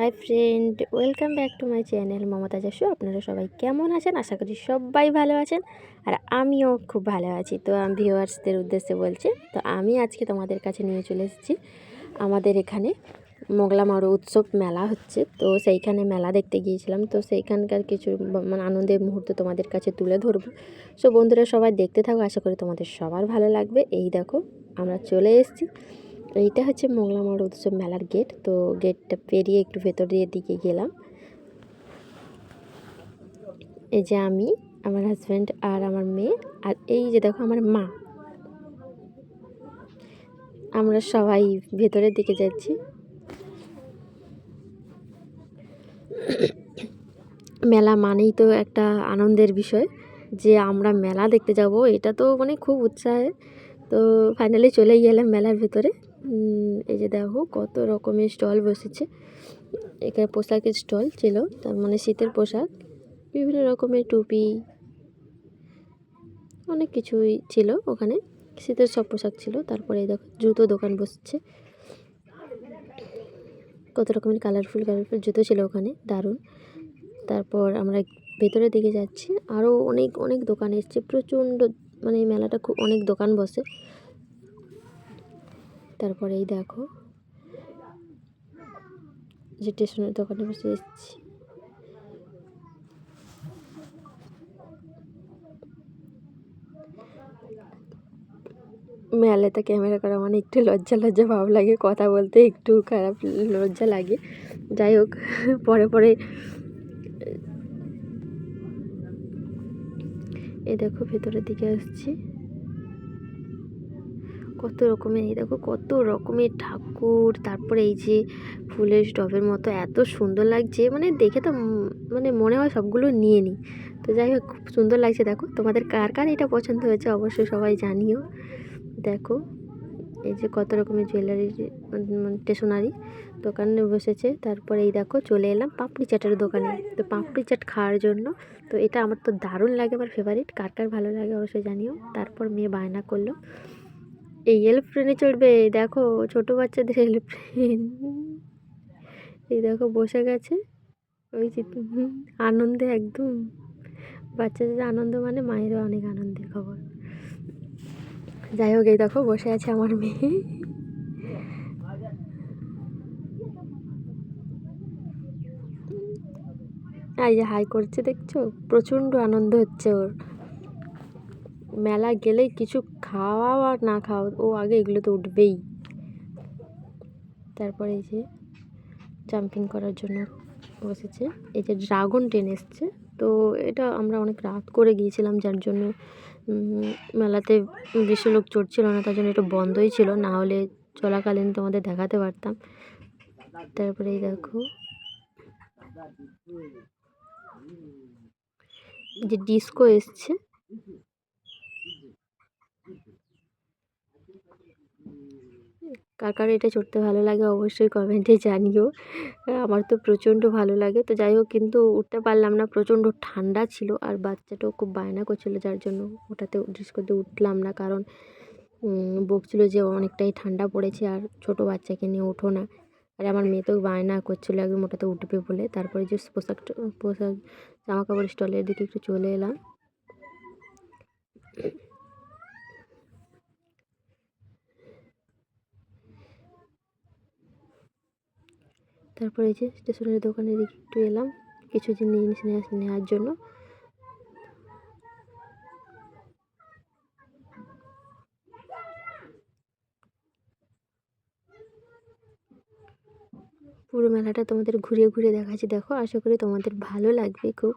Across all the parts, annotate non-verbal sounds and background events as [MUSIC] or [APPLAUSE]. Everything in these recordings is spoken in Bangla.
Hi friend, welcome back to my channel Mamata যাসু আপনারা সবাই কেমন আছেন? আশা করি সবাই ভালো আছেন আর আমিও খুব ভালো আছি। তো আমি ভিউয়ার্সদের উদ্দেশ্যে বলছি, তো আমি আজকে তোমাদের কাছে নিয়ে চলে এসেছি আমাদের এখানে মোগলা মারো উৎসব মেলা হচ্ছে। তো সেইখানে মেলা দেখতে গিয়েছিলাম। তো সেইখানকার কিছু মানে আনন্দের মুহূর্ত তোমাদের কাছে তুলে ধরবো। সো বন্ধুরা সবাই দেখতে থাকো, আশা করি তোমাদের সবার ভালো লাগবে। এই দেখো, আমরা চলে এসেছি। এইটা হচ্ছে মোগলামার উৎসব মেলার গেট তো গেটটা পেরিয়ে একটু ভেতর দিয়ে দিকে গেলাম। এই যে আমি, আমার হাজব্যান্ড আর আমার মেয়ে, আর এই যে দেখো আমার মা। আমরা সবাই ভেতরের দিকে যাচ্ছি। মেলা মানেই তো একটা আনন্দের বিষয়, যে আমরা মেলা দেখতে যাব, এটা তো মানে খুব উৎসাহে। তো ফাইনালি চলেই গেলাম মেলার ভেতরে। এই যে দেখো কত রকমের স্টল বসেছে। এখানে পোশাকের স্টল ছিল, তার মানে শীতের পোশাক, বিভিন্ন রকমের টুপি, অনেক কিছুই ছিল ওখানে। শীতের সব পোশাক ছিল, তারপরে দেখো জুতো দোকান বসছে। কত রকমের কালারফুল কালারফুল জুতো ছিল ওখানে, দারুণ। তারপর আমরা ভেতরের দিকে যাচ্ছি আরও অনেক অনেক দোকান এসছে, প্রচণ্ড মানে মেলাটা খুব, অনেক দোকান বসে। তারপরে এই দেখো যে স্টেশনের দোকানে বসে এসেছি। মেলাতে ক্যামেরা করা মানে একটু লজ্জা লজ্জা ভাব লাগে, কথা বলতে একটু খারাপ লজ্জা লাগে। যাই হোক, পরে পরে এ দেখো ভেতরের দিকে আসছি। কত রকমের, এই দেখো কত রকমের ঠাকুর, তারপরে এই যে ফুলের স্টবের মতো এত সুন্দর লাগছে মানে দেখে তো মানে মনে হয় সবগুলো নিয়ে নিই। তো যাই হোক, খুব সুন্দর লাগছে, দেখো তোমাদের কার কার এটা পছন্দ হয়েছে অবশ্যই সবাই জানিও। দেখো, এই যে কত রকমের জুয়েলারি স্টেশনারি দোকানে বসেছে, তারপরে এই দেখো চলে এলাম পাপড়ি চাটের দোকানে। তো পাপড়ি চাট খাওয়ার জন্য, তো এটা আমার তো দারুণ লাগে আমার ফেভারিট কার কার ভালো লাগে অবশ্যই জানিও। তারপর মেয়ে বায়না করল। এই এরোপ্লেনে চড়বে দেখো ছোট বাচ্চাদের এরোপ্লেন এই দেখো বসে গেছে। ওই আনন্দে একদম। বাচ্চাদের আনন্দ মানে মায়েরও অনেক আনন্দের খবর। যাই হোক, এই দেখো বসে আছে আমার মেয়ে। এই যে হাই করছে দেখছ? প্রচণ্ড আনন্দ হচ্ছে ওর। মেলা গেলে কিছু খাওয়া আর না খাওয়া, ও আগে এগুলো তো উঠবেই। তারপরে এই যে জাম্পিং করার জন্য বসেছে। এই যে ড্রাগন ট্রেন এসছে। তো এটা আমরা অনেক রাত করে গিয়েছিলাম, যার জন্য মেলাতে বেশি লোক চড়ছিল না, তার জন্য এটা বন্ধই ছিল। না হলে চলাকালীন তোমাদের দেখাতে পারতাম। তারপরে এই দেখো। যে ডিস্কো এসছে। কার কার এটা চড়তে ভালো লাগে, অবশ্যই কমেন্টে জানিও। আমার তো প্রচণ্ড ভালো লাগে। তো যাই হোক, কিন্তু উঠতে পারলাম না, প্রচণ্ড ঠান্ডা ছিল আর বাচ্চাটাও খুব বায়না করছিল, যার জন্য ওটাতে ড্রেস করতে উঠলাম না। কারণ বকছিল যে অনেকটাই ঠান্ডা পড়েছে আর ছোট বাচ্চাকে নিয়ে ওঠো না। আর আমার মেয়ে তো বায়না করছিল একদম ওটাতে উঠবে বলে। তারপরে যে পোশাক পোশাক জামা কাপড় স্টলের দিকে একটু চলে এলাম। তারপরে যে স্টেশনের দোকানের দিকে একটু এলাম, কিছু জিনিস নেওয়া- নেওয়ার জন্য। পুরো মেলাটা তোমাদের ঘুরিয়ে ঘুরিয়ে দেখাচ্ছি। দেখো, আশা করি তোমাদের ভালো লাগবে খুব।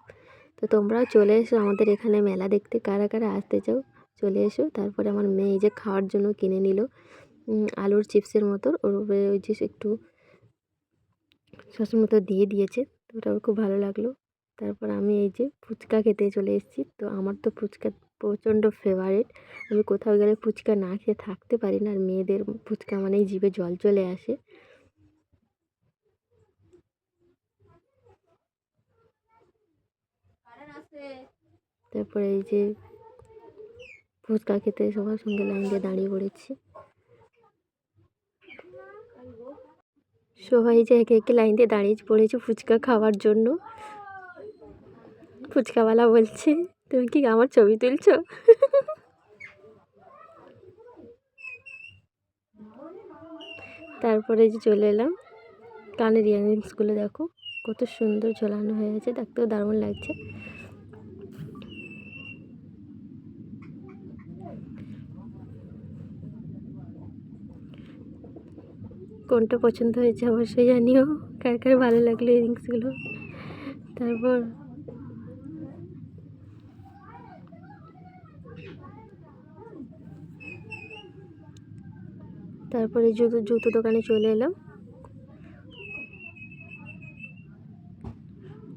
তো তোমরাও চলে এসো আমাদের এখানে মেলা দেখতে। কারা কারা আসতে চাও, চলে এসো। তারপরে আমার মেয়ে যে খাওয়ার জন্য কিনে নিল আলুর চিপসের মতো। ওর ওই যে একটু সসের মতো দিয়ে দিয়েছে, তো ওটা খুব ভালো লাগল। তারপর আমি এই যে ফুচকা খেতে চলে এসেছি, তো আমার তো ফুচকা প্রচণ্ড ফেভারিট আমি কোথাও গেলে ফুচকা না খেয়ে থাকতে পারি না, আর মেয়েদের ফুচকা মানেই জিভে জল চলে আসে। তারপরে এই যে ফুচকা খেতে সবার সঙ্গে লাইন দিয়ে দাঁড়িয়ে পড়েছি। সবাই যে একে একে লাইন দিয়ে দাঁড়িয়ে পড়েছে ফুচকা খাওয়ার জন্য। ফুচকাওয়ালা বলছে, তুমি কি আমার ছবি তুলছো? তারপরে যে চলে এলাম, কানের ইয়াররিংসগুলো দেখো, কত সুন্দর ঝোলানো হয়ে আছে, দেখতেও দারুণ লাগছে। কোনটা পছন্দ হয়েছে অবশ্যই জানিও, কার কার ভালো লাগল ইয়াররিংসগুলো তারপর তারপরে জুতো জুতো দোকানে চলে এলাম।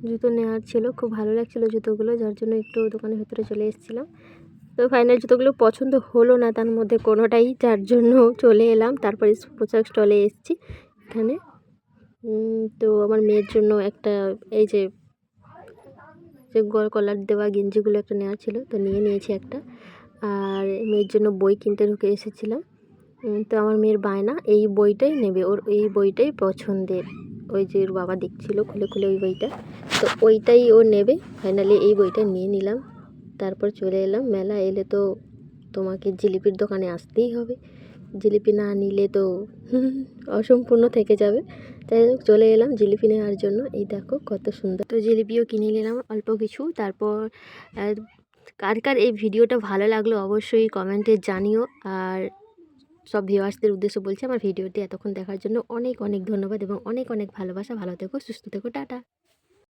জুতো নেওয়ার ছিল, খুব ভালো লাগছিল জুতোগুলো, যার জন্য একটু দোকানের ভেতরে চলে এসেছিলাম। তো ফাইনাল জুতোগুলো পছন্দ হলো না তার মধ্যে কোনোটাই, যার জন্য চলে এলাম। তারপরে পোশাক স্টলে এসেছি এখানে। তো আমার মেয়ের জন্য একটা, এই যে যে গল কলার দেওয়া গেঞ্জিগুলো একটা নেওয়ার ছিল, তো নিয়ে নিয়েছি একটা। আর মেয়ের জন্য বই কিনতে ঢুকে এসেছিলাম। তো আমার মেয়ের বায়না এই বইটাই নেবে, ওর এই বইটাই পছন্দের। ওই যে ওর বাবা দেখছিল, খুলে খুলে ওই বইটা। তো ওইটাই ও নেবে ফাইনালি এই বইটা নিয়ে নিলাম। তারপর চলে এলাম। মেলা এলে তো তোমাকে জিলিপির দোকানে আসতেই হবে। জিলিপি না নিলে তো [LAUGHS] অসম্পূর্ণ থেকে যাবে। তাই চলে এলাম জিলিপি নেওয়ার জন্য। এই দেখো কত সুন্দর। তো জিলিপিও কিনে নিলাম অল্প কিছু। তারপর কার কার এই ভিডিওটা ভালো লাগল অবশ্যই কমেন্টে জানিও। আর সব ভিউয়ার্সদের উদ্দেশ্য বলছি, আমার ভিডিওটি এতক্ষণ দেখার জন্য অনেক অনেক ধন্যবাদ এবং অনেক অনেক ভালোবাসা। ভালো থেকো, সুস্থ থেকো, টাটা।